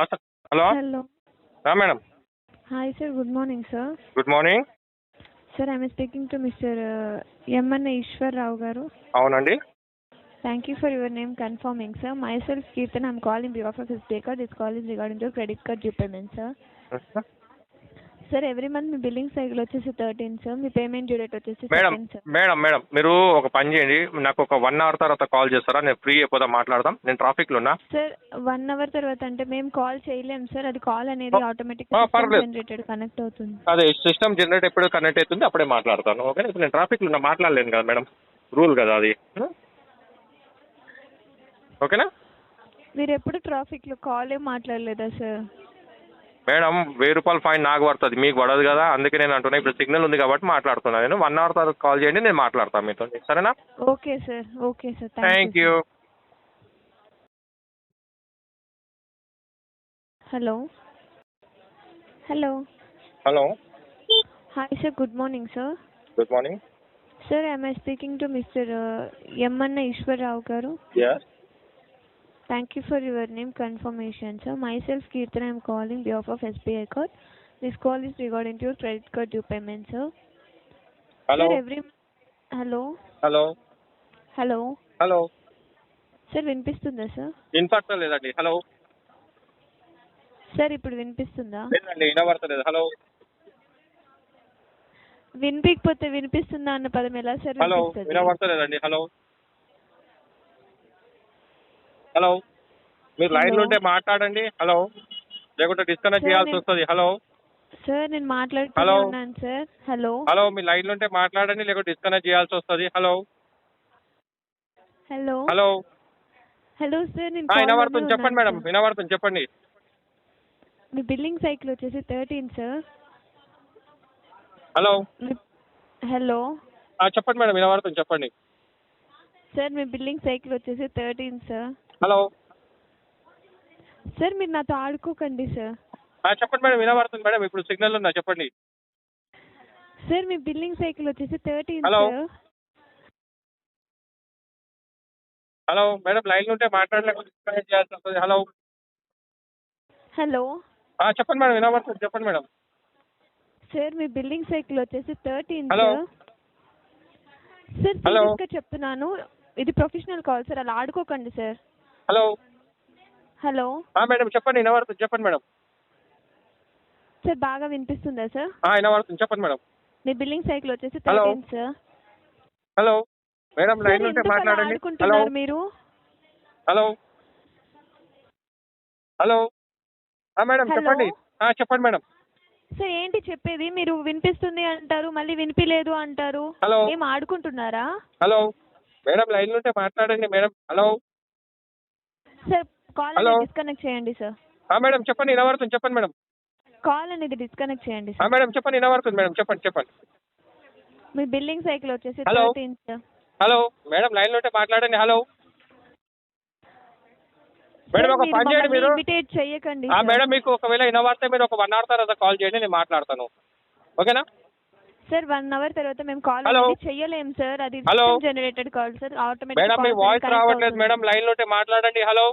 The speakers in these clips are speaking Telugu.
హలో? హలో. రా madam. Hi sir good morning sir. Good morning. Sir I'm speaking to mister uh, MN Eswara Rao garu. అవునండి. Thank you for your name confirming sir myself Keerthan I'm calling బిగాఫ్ of his baker this calling regarding to credit card due sir sir every month me billing cycle వచ్చేసి థర్టీన్ సార్ మీ పేమెంట్ డ్యూ డేట్ వచ్చేసి మేడం మేడం మేడం మీరు ఒక పని చేయండి. నాకు ఒక వన్ అవర్ తర్వాత కాల్ చేస్తారా? నేను ఫ్రీ అయిపోతా మాట్లాడదాం. నేను ట్రాఫిక్లో ఉన్నా. సార్ వన్ అవర్ తర్వాత అంటే మేము కాల్ చేయలేము సార్ అది కాల్ అనేది ఆటోమేటిక్. జనరేటెడ్ కనెక్ట్ అవుతుంది. అదే సిస్టమ్ జనరేట్ ఎప్పుడు కనెక్ట్ అవుతుంది అప్పుడే మాట్లాడతాను. ఓకే ఇప్పుడు నేను ట్రాఫిక్లో ఉన్నా మాట్లాడలేను కదా మేడం. రూల్ కదా అది. ఓకేనా? మీరు ఎప్పుడు ట్రాఫిక్లో కాల్ ఏం మాట్లాడలేదా సార్ మేడం వెయ్యి రూపాయలు ఫైన్ నాకు పడుతుంది మీకు పడదు కదా అందుకే నేను అంటున్నా ఇప్పుడు సిగ్నల్ ఉంది కాబట్టి మాట్లాడుతున్నా నేను. వన్ అవర్ తర్వాత కాల్ చేయండి నేను మాట్లాడతాను మీతో. సరేనా? Okay sir okay sir thank you hello. Hello. Hello. Hi sir good morning sir. Good morning. Sir I speaking to mister MN Eswara Rao garu? Thank you for your name confirmation sir myself Keerthan I'm calling behalf of SBI card this call is regarding to your credit card due payment sir hello sir every hello hello hello hello sir వినిపిస్తుందా సార్ వినపడతలేదండి హలో సార్ ఇప్పుడు వినిపిస్తుందా? లేదండి వినపడతలేదు హలో వినిపించకపోతే వినిపిస్తుందా అన్న పదం ఎలా సార్ హలో వినపడతలేదండి హలో హలో? మీరు లైన్లో. ఉంటే మాట్లాడండి. హలో? లేకుంటే డిస్కనెక్ట్ చేయాల్సి వస్తుంది. హలో? సార్ నేను మాట్లాడుతూనే Hello. ఉన్నాను సార్ హలో? హలో మీ లైన్లో ఉంటే మాట్లాడండి. లేకుంటే డిస్కనెక్ట్ చేయాల్సి వస్తుంది. Hello? Hello? Hello? Hello sir నేను లోనే చెప్పండి మేడం. వినపడుతుంది చెప్పండి. మీ బిల్లింగ్ సైకిల్ వచ్చేసి థర్టీన్ సార్ హలో? హలో? చెప్పండి మేడం. వినపడుతుంది చెప్పండి. సార్ మీ బిల్లింగ్ సైకిల్ వచ్చేసి థర్టీన్ సార్ హలో. సార్ మీరు నాతో ఆడుకోకండి సార్. చెప్పండి మేడం వినపడుతుంది మేడం ఇప్పుడు సిగ్నల్ ఉన్నా చెప్పండి. సార్ మీ బిల్లింగ్ సైకిల్ వచ్చేసి Hello. సార్. హలో మేడం లైన్లో ఉంటే మాట్లాడలేకపోతే డిస్కనెక్ట్ చేయాల్సి వస్తుంది. హలో. హలో. చెప్పండి మేడం వినపడుతుంది చెప్పండి మేడం. సార్ మీ బిల్లింగ్ సైకిల్ వచ్చేసి థర్టీన్. సార్. సీరియస్గా చెప్తున్నాను. ఇది ప్రొఫెషనల్ కాల్ సార్ అలా ఆడుకోకండి సార్. హలో. హలో. మేడం చెప్పండి వినపడుతుంది చెప్పండి మేడం. సార్ బాగా వినిపిస్తుందా సార్? ఆ, వినపడుతుంది చెప్పండి మేడం. మీ బిల్లింగ్ సైకిల్ వచ్చేసి. Thirteen sir. హలో. మేడం లైన్లో ఉంటే మాట్లాడండి. హలో. ఆడుకుంటున్నారు మీరు? హలో. హలో. ఆ, మేడం. చెప్పండి. ఆ, చెప్పండి మేడం. సార్ ఏంటి చెప్పేది? మీరు వినిపిస్తుంది అంటారు మళ్ళీ వినిపిలేదు అంటారు. Hello. ఏం ఆడుకుంటున్నారా? హలో. మేడం లైన్లో ఉంటే మాట్లాడండి మేడం. హలో. Sir call. అనేది డిస్కనెక్ట్ చేయండి సార్ ఆ, మేడం చెప్పండి వినపడుతుంది చెప్పండి మేడం. కాల్ అనేది డిస్కనెక్ట్ చేయండి ఆ, సార్ మేడం చెప్పండి వినపడుతుంది మేడం చెప్పండి చెప్పండి. మీ బిల్లింగ్ సైకిల్ వచ్చేసి Hello. Thirteen sir hello? Madam లైన్లో ఉంటే మాట్లాడండి హలో? మేడం ఒక పని చేయండి మీరు. ఇమిటేట్ చేయకండి ఆ, సార్. మేడం మీకు ఒకవేళ వినపడితే మీరు ఒక వన్ అవర్ తర్వాత కాల్ చేయండి నేను మాట్లాడతాను. ఓకేనా? సార్ వన్ అవర్ తర్వాత మేము కాల్ చెయ్యలేం సార్. అది. Generated call sir. Automatic madam మీ వాయిస్ రావట్లేదు మేడం లైన్లో ఉంటే మాట్లాడండి. హలో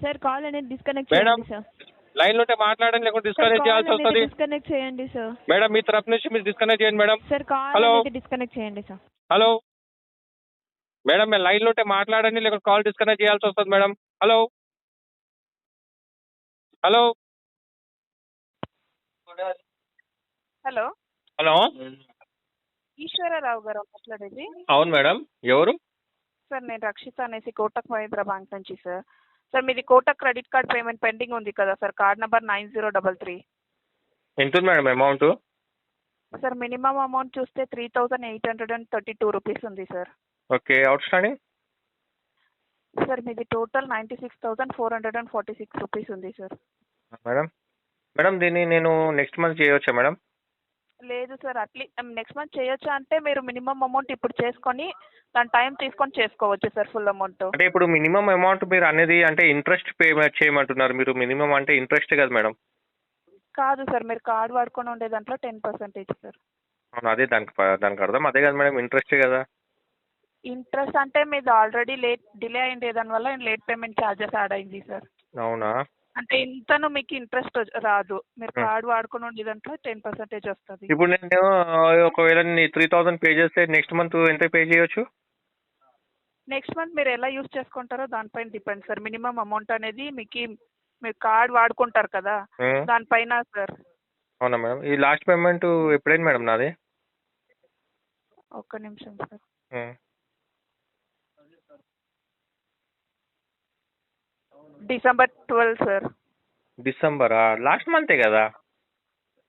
సార్ కాల్ అనేది డిస్కనెక్ట్ మేడం చేయండి సార్ లైన్లో ఉంటే మాట్లాడండి. లేకుంటే డిస్కనెక్ట్ చేయాల్సి వస్తుంది. డిస్కనెక్ట్ చేయండి సార్ మేడం మీ తరపు నుంచి మీరు డిస్కనెక్ట్ చేయండి మేడం సార్ కాల్. అనేది డిస్కనెక్ట్ చేయండి సార్ హలో మేడం మీరు లైన్లో ఉంటే మాట్లాడండి. లేకుంటే కాల్ డిస్కనెక్ట్ చేయాల్సి వస్తుంది madam hello hello hello hello? Eswara Rao garu మాట్లాడేది. అవును మేడం. ఎవరు? సార్ నేను రక్షిత అనేసి కోటక్ మహేంద్ర బ్యాంక్ నుంచి సార్. సార్ మీది Kotak credit card payment pending ఉంది కదా sir. Card number nine zero double three. ఎంత ఉంది madam amount? Sir minimum amount చూస్తే three thousand eight hundred and thirty two rupees ఉంది సార్. Okay outstanding? సార్ మీది total ninety six thousand four hundred and forty six rupees ఉంది సార్. మేడం మేడం దీన్ని నేను నెక్స్ట్ మంత్ చేయవచ్చా మేడం? లేదు సార్ అట్లీ నెక్స్ట్ మంత్ చేయొచ్చా అంటే మీరు మినిమం అమౌంట్ ఇప్పుడు చేసుకొని దాని టైం తీసుకొని చేసుకోవచ్చు సార్ ఫుల్ అమౌంట్ అంటే ఇప్పుడు మినిమం అమౌంట్ మీరు అనేది అంటే ఇంట్రెస్ట్ పే చేయమంటున్నారు. మీరు మినిమం అంటే ఇంట్రెస్ట్ కదా మేడం. కాదు సార్ మీరు కార్డ్ వాడుకొని ఉండే దాంట్లో టెన్ పర్సెంటేజ్ సార్. అవును అదే దానికి దానికి అర్థం. అదే కదా మేడం ఇంట్రెస్టే కదా. ఇంట్రెస్ట్ అంటే మీది ఆల్రెడీ లేట్ డిలే అయింది. దానివల్ల లేట్ పేమెంట్ ఛార్జెస్ యాడ్ అయింది సార్. అవునా? అంటే ఇంతను మీకు ఇంట్రెస్ట్ రాదు. మీరు. కార్డ్ వాడుకుని ఉండే దాంట్లో టెన్ పర్సెంటేజ్ వస్తుంది. ఇప్పుడు నేను ఒకవేళ త్రీ థౌసండ్ పే చేస్తే నెక్స్ట్ మంత్ ఎంత పే చేయొచ్చు? నెక్స్ట్ మంత్ మీరు ఎలా యూస్ చేసుకుంటారో దానిపైన డిపెండ్ సార్ మినిమం అమౌంట్ అనేది మీకు మీరు కార్డ్ వాడుకుంటారు కదా దానిపైన సార్ అవునా మేడం ఈ లాస్ట్ పేమెంట్ ఎప్పుడైంది మేడం నాది? ఒక్క నిమిషం సార్ డిసెంబర్ ట్వెల్వ్ సార్. డిసెంబరా? లాస్ట్ మంతే కదా?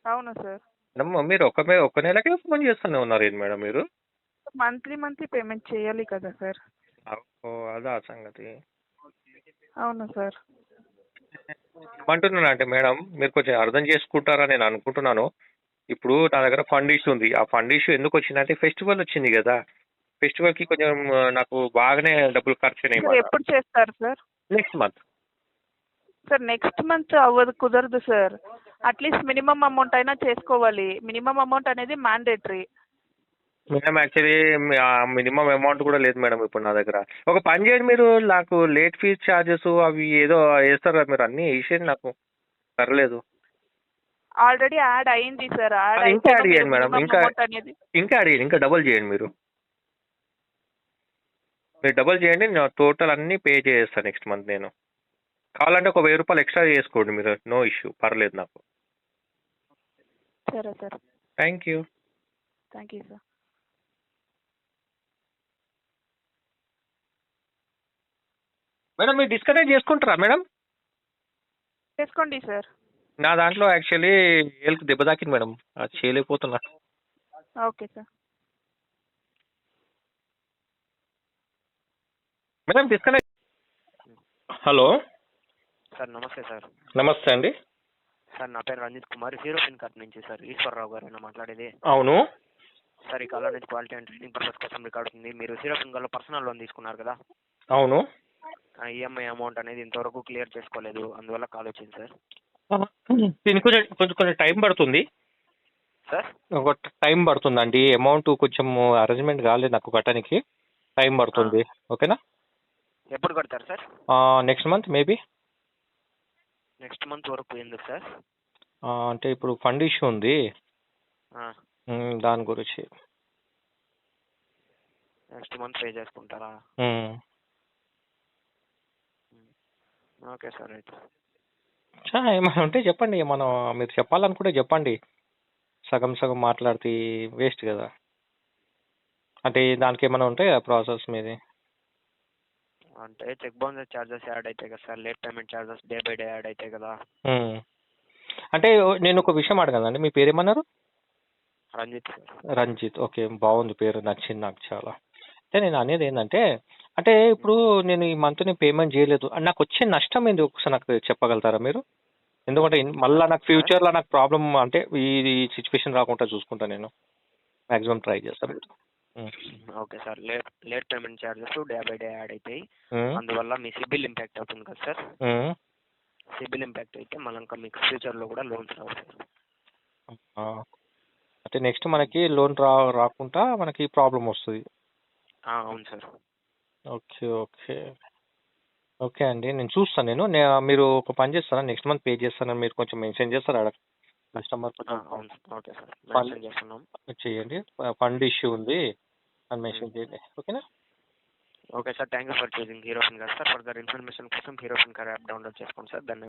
అవును సార్. మీరు ఒక ఒక నెలకే ఫోన్ చేస్తూనే ఉన్నారు ఏంటి మేడం మీరు? మంత్లీ మంత్లీ పేమెంట్ చేయాలి కదా సార్. ఓ అదా సంగతి. అవును సార్. ఏమంటున్నాను అంటే మేడం మీరు కొంచెం అర్థం చేసుకుంటారని నేను అనుకుంటున్నాను. ఇప్పుడు నా దగ్గర ఫండ్ ఇష్యూ ఉంది. ఆ ఫండ్ ఇష్యూ ఎందుకు వచ్చిందంటే ఫెస్టివల్ వచ్చింది కదా. ఫెస్టివల్కి కొంచెం నాకు బాగానే డబ్బులు ఖర్చు అయినాయి ఎప్పుడు చేస్తారు sir? Next month. Sir next month అవ్వదు కుదరదు sir at least minimum amount అయినా చేసుకోవాలి. మినిమం అమౌంట్ అనేది mandatory madam actually minimum amount కూడా లేదు మేడం ఇప్పుడు నా దగ్గర. ఒక పని చేయండి మీరు నాకు లేట్ ఫీజ్ ఛార్జెస్ అవి ఏదో వేస్తారు కదా మీరు అన్నీ వేసేయండి నాకు. పర్లేదు. ఆల్రెడీ యాడ్ అయింది సార్ యాడ్ ఇంకా add చేయండి మేడం, ఇంకా- ఇంకా అడిగండి ఇంకా డబుల్ చేయండి మీరు. మీరు డబుల్ చేయండి నేను టోటల్ అన్నీ పే చేస్తాను నెక్స్ట్ మంత్ నేను. కావాలంటే ఒక వెయ్యి రూపాయలు ఎక్స్ట్రా చేసుకోండి మీరు. No issue. పర్లేదు నాకు. సరే sir. Thank you. Thank you sir. Madam మీరు డిస్కనెక్ట్ చేసుకుంటారా మేడం? చేసుకోండి సార్. నా దాంట్లో యాక్చువల్లీ ఏళ్ళకి దెబ్బ తాకింది మేడం. అది చేయలేకపోతున్నా. Okay sir. Madam disconnect hello? Sir నమస్తే సార్. నమస్తే అండి. సార్ నా పేరు Ranjith Kumar. Hero FinCorp నుంచి సార్ ఈశ్వరరావు గారు మాట్లాడేది? అవును. సార్ ఈ కాలం నుంచి క్వాలిటీ అండ్ ట్రైనింగ్ పర్పస్ కోసం రికార్డ్ ఉంది. మీరు హీరో పిన్ కార్డ్లో పర్సనల్ లోన్ తీసుకున్నారు కదా? అవును. ఈఎంఐ అమౌంట్ అనేది ఇంతవరకు క్లియర్ చేసుకోలేదు. అందువల్ల కాల్ వచ్చింది సార్. దీనికి కొంచెం కొంచెం కొంచెం టైం పడుతుంది. సార్? ఒక టైం పడుతుందండి. అమౌంట్ కొంచెం అరేంజ్మెంట్ కాలేదు నాకు కట్టడానికి. టైం పడుతుంది. ఓకేనా? ఎప్పుడు కడతారు sir? Next month maybe. Next month వరకు ఎందుకు సార్? అంటే ఇప్పుడు ఫండ్ ఇష్యూ ఉంది. దాని గురించి. నెక్స్ట్ మంత్ పే చేసుకుంటారా. ఓకే సార్ అయితే. ఏమైనా ఉంటే చెప్పండి. మనం మీరు చెప్పాలనుకుంటే చెప్పండి. సగం సగం మాట్లాడితే వేస్ట్ కదా. అంటే దానికి ఏమైనా ఉంటాయా ప్రాసెస్ మీది. అంటే చెక్ బౌన్స్ చార్జెస్ యాడ్ అవుతాయి కదా sir late payment charges day by day add అవుతాయి కదా. అంటే నేను ఒక విషయం అడగదండి మీ పేరు ఏమన్నారు? రంజిత్ రంజిత్ ఓకే బాగుంది పేరు నచ్చింది నాకు చాలా. అయితే నేను అనేది ఏంటంటే అంటే ఇప్పుడు నేను ఈ మంత్ నేను పేమెంట్ చేయలేదు నాకు వచ్చే నష్టం ఏంది ఒకసారి నాకు చెప్పగలుగుతారా మీరు? ఎందుకంటే మళ్ళా నాకు ఫ్యూచర్లో నాకు ప్రాబ్లం అంటే ఈ సిచ్యువేషన్ రాకుండా చూసుకుంటా నేను. మాక్సిమం ట్రై చేస్తాను okay sir. Late late payment charges day by day add అవుతాయి అందువల్ల మీ సిబిల్ ఇంపాక్ట్ అవుతుంది కదా సార్? సిబిల్ ఇంపాక్ట్ అయితే మళ్ళీ ఇంకా మీకు ఫ్యూచర్లో కూడా లోన్స్ రావు సార్. అంటే నెక్స్ట్ మనకి లోన్ రా రాకుండా మనకి ప్రాబ్లం వస్తుంది. అవును సార్. Okay okay. ఓకే అండి. నేను చూస్తాను నేను. మీరు ఒక పని చేస్తారా? నెక్స్ట్ మంత్ పే చేస్తానని మీరు కొంచెం మెన్షన్ చేస్తారా? Customer okay sir. మెన్షన్ చేస్తున్నాం. చేయండి. ఫండ్ ఇష్యూ ఉంది. అని మెన్షన్ చేయండి. ఓకేనా? Okay sir. Thank you for choosing Hero FinCorp sir further information కోసం హీరో ఫిన్ గారు యాప్ డౌన్లోడ్ చేసుకోండి సార్ ధన్యవాదాలు